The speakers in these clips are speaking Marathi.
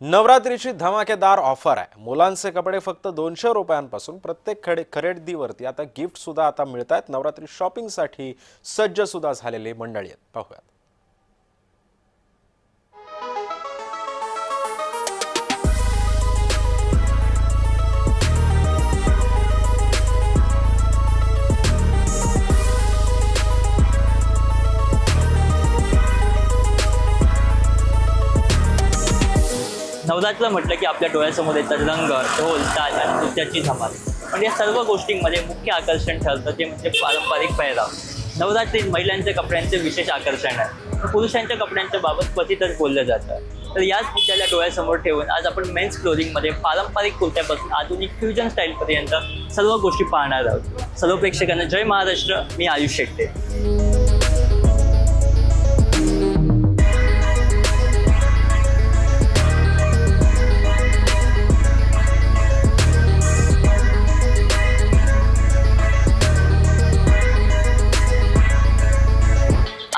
नवरात्रीची धमाकेदार ऑफर आहे. मुलांचे कपडे फक्त दोनशे रुपयांपासून प्रत्येक खडे खरेदीवरती आता गिफ्ट सुद्धा आता मिळत आहेत नवरात्री शॉपिंगसाठी सज्ज सुद्धा झालेली मंडळी आहेत. पाहूयात. नवरात्र म्हटलं की आपल्या डोळ्यासमोर येतात रंग ढोल ताल आणि नृत्याची धमाल. पण या सर्व गोष्टींमध्ये मुख्य आकर्षण ठरतं ते म्हणजे पारंपरिक पेहराव नवरात्रीत महिलांच्या कपड्यांचे विशेष आकर्षण आहे. पुरुषांच्या कपड्यांच्या बाबत क्वचितच बोललं जातं. तर याच मुद्द्याला डोळ्यासमोर ठेवून आज आपण मेन्स क्लोदिंगमध्ये पारंपरिक कुर्त्यापासून आधुनिक फ्युजन स्टाईलपर्यंत सर्व गोष्टी पाहणार आहोत. सर्व प्रेक्षकांना जय महाराष्ट्र मी आयुष शेट्टे.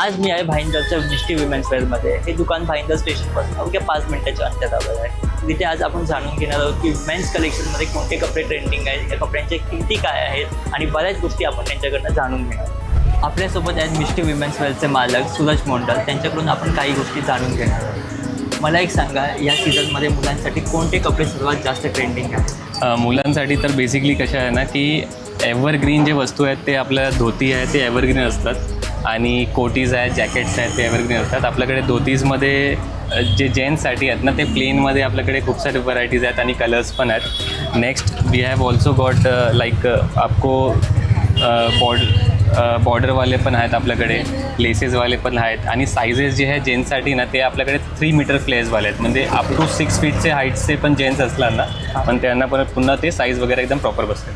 आज मी आहे भाईंदरच्या मिष्टी विमेन्स वेअरमध्ये हे दुकान भाईंदर स्टेशनपासून अवघ्या पाच मिनिटाच्या अंतरावर आहे. तिथे आज आपण जाणून घेणार आहोत की मेन्स कलेक्शनमध्ये कोणते कपडे ट्रेंडिंग आहेत या कपड्यांच्या किमती काय आहेत आणि बऱ्याच गोष्टी आपण त्यांच्याकडनं जाणून घेणार आपल्यासोबत आहेत मिष्टी विमेन्स वेअरचे मालक सूरज मोंडल. त्यांच्याकडून आपण काही गोष्टी जाणून घेणार आहोत. मला एक सांगा या सीझनमध्ये मुलांसाठी कोणते कपडे सर्वात जास्त ट्रेंडिंग आहेत? मुलांसाठी तर बेसिकली कशा आहे ना की एव्हरग्रीन जे वस्तू आहेत ते आपल्या धोती आहे ते एव्हरग्रीन असतात. आणि कोटीज आहेत जॅकेट्स आहेत ते एव्हरग्रीन असतात. आपल्याकडे धोतीजमध्ये जे जेंट्ससाठी आहेत ना ते प्लेनमध्ये आपल्याकडे खूप सारे व्हरायटीज आहेत आणि कलर्स पण आहेत. Next we have also got like आपको बॉड बॉर्डरवाले पण आहेत आपल्याकडे लेसेसवाले पण आहेत. आणि सायझेस जे आहे जेंट्ससाठी ना ते आपल्याकडे थ्री मीटर फ्लेसवाले आहेत. म्हणजे अप टू सिक्स फीटचे हाईटचे पण जेंट्स असणार ना पण त्यांना पण पुन्हा ते साईज वगैरे एकदम प्रॉपर बसते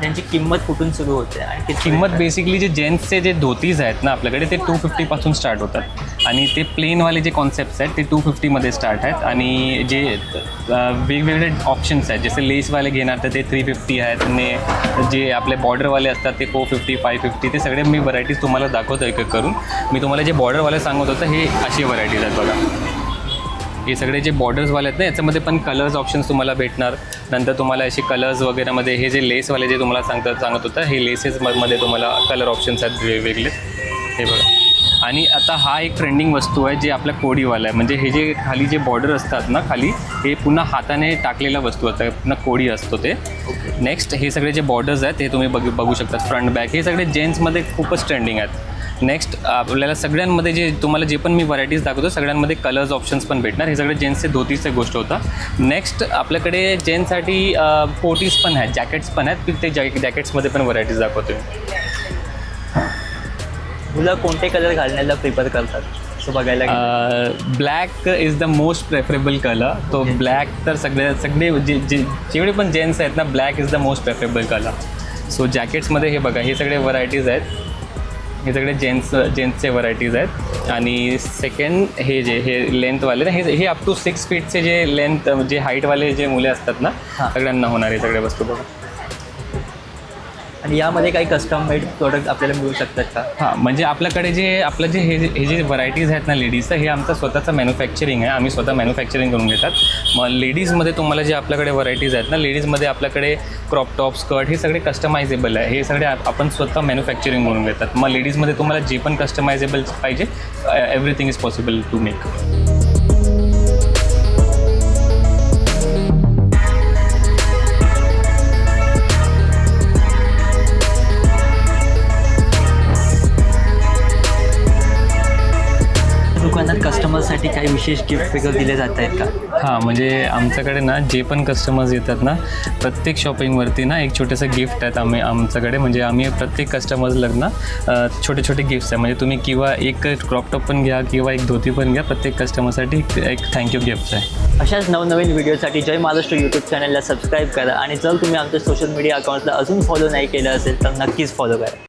त्यांची किंमत कुठून सुरू होते? आणि किंमत बेसिकली जे जेंट्सचे जे धोतीज आहेत ना आपल्याकडे ते टू फिफ्टीपासून स्टार्ट होतात. आणि ते प्लेनवाले जे कॉन्सेप्ट्स आहेत ते टू फिफ्टीमध्ये स्टार्ट आहेत. आणि जे वेगवेगळे ऑप्शन्स आहेत जसे लेसवाले घेणार तर ते थ्री फिफ्टी आहेत. आणि जे आपले बॉर्डरवाले असतात ते फोर फिफ्टी फाय फिफ्टी ते सगळे मी व्हरायटीज तुम्हाला दाखवतो एक एक करून. मी तुम्हाला जे बॉर्डरवाले सांगत होतं हे अशी व्हरायटीज आहेत बघा. हे सगळे जे बॉर्डर्सवाले आहेत ना याच्यामध्ये पण कलर्स ऑप्शन्स तुम्हाला भेटणार. नंतर तुम्हाला असे कलर्स वगैरेमध्ये हे जे लेसवाले जे तुम्हाला सांगतात सांगत होतं हे लेसेस मध्ये तुम्हाला कलर ऑप्शन्स आहेत वेगवेगळे हे बघा. आणि आता हा एक ट्रेंडिंग वस्तू आहे जे आपल्या कोडीवाला आहे. म्हणजे हे जे खाली जे बॉर्डर असतात ना खाली हे पुन्हा हाताने टाकलेला वस्तू असतात. पुन्हा कोडी असतो ते. नेक्स्ट हे सगळे जे बॉर्डर्स आहेत हे तुम्ही बघू बघू शकतात फ्रंट बॅक हे सगळे जेंट्समध्ये खूपच ट्रेंडिंग आहेत. नेक्स्ट आपल्याला सगळ्यांमध्ये जे तुम्हाला जे पण मी व्हरायटीज दाखवतो सगळ्यांमध्ये कलर्स ऑप्शन्स पण भेटणार. हे सगळे जेंट्सचे धोतीचे गोष्ट होता. नेक्स्ट आपल्याकडे जेंट्ससाठी कोटीज पण आहेत जॅकेट्स पण आहेत. ते जॅ जॅकेट्समध्ये पण व्हरायटीज दाखवतो मुलं कोणते कलर घालण्याला प्रिफर करतात? असं बघायला. Black is the most preferable colour तो ब्लॅक तर सगळे सगळे जे जे जेवढे पण जेंट्स आहेत ना black is the most preferable colour so जॅकेट्समध्ये हे बघा हे सगळे व्हरायटीज आहेत. हे सगळे जेंट्स जेंट्सचे व्हरायटीज आहेत आणि सेकंड हे जे हे लेंथवाले ना हे हे अप टू सिक्स फीटचे जे लेंथ जे हाईटवाले जे मुले असतात ना. सगळ्यांना होणार हे सगळे वस्तू बघा आणि यामध्ये काही कस्टम मेड प्रोडक्ट आपल्याला मिळू शकतात का? हां म्हणजे आपल्याकडे जे आपलं जे हे हे जे व्हरायटीज आहेत ना लेडीजचं हे आमचं स्वतःचं मॅन्युफॅक्चरिंग आहे. आम्ही स्वतः मॅन्युफॅक्चरिंग करून घेतात. मग लेडीजमध्ये तुम्हाला जे आपल्याकडे व्हरायटीज आहेत ना लेडीजमध्ये आपल्याकडे क्रॉप टॉप स्कर्ट हे सगळे कस्टमायझेबल आहे. हे सगळे आपण स्वतः मॅन्युफॅक्चरिंग करून घेतात. मग लेडीजमध्ये तुम्हाला जे पण कस्टमायझेबल पाहिजे everything is possible to make कस्टमरसाठी काही विशेष गिफ्ट वगैरे दिले जात आहेत का? हां म्हणजे आमच्याकडे ना जे पण कस्टमर्स येतात ना प्रत्येक शॉपिंगवरती ना एक छोटंसं गिफ्ट आहेत आम्ही आमच्याकडे. म्हणजे आम्ही प्रत्येक कस्टमर्सला ना छोटे छोटे गिफ्ट्स आहे म्हणजे तुम्ही किंवा एक क्रॉप टॉप पण घ्या किंवा एक धोती पण घ्या प्रत्येक कस्टमरसाठी एक- एक थँक्यू गिफ्ट आहे. अशाच नवनवीन व्हिडिओसाठी जय महाराष्ट्र यूट्यूब चॅनलला सबस्क्राईब करा. आणि जर तुम्ही आमच्या सोशल मीडिया अकाउंटला अजून फॉलो नाही केलं असेल तर नक्कीच फॉलो करा.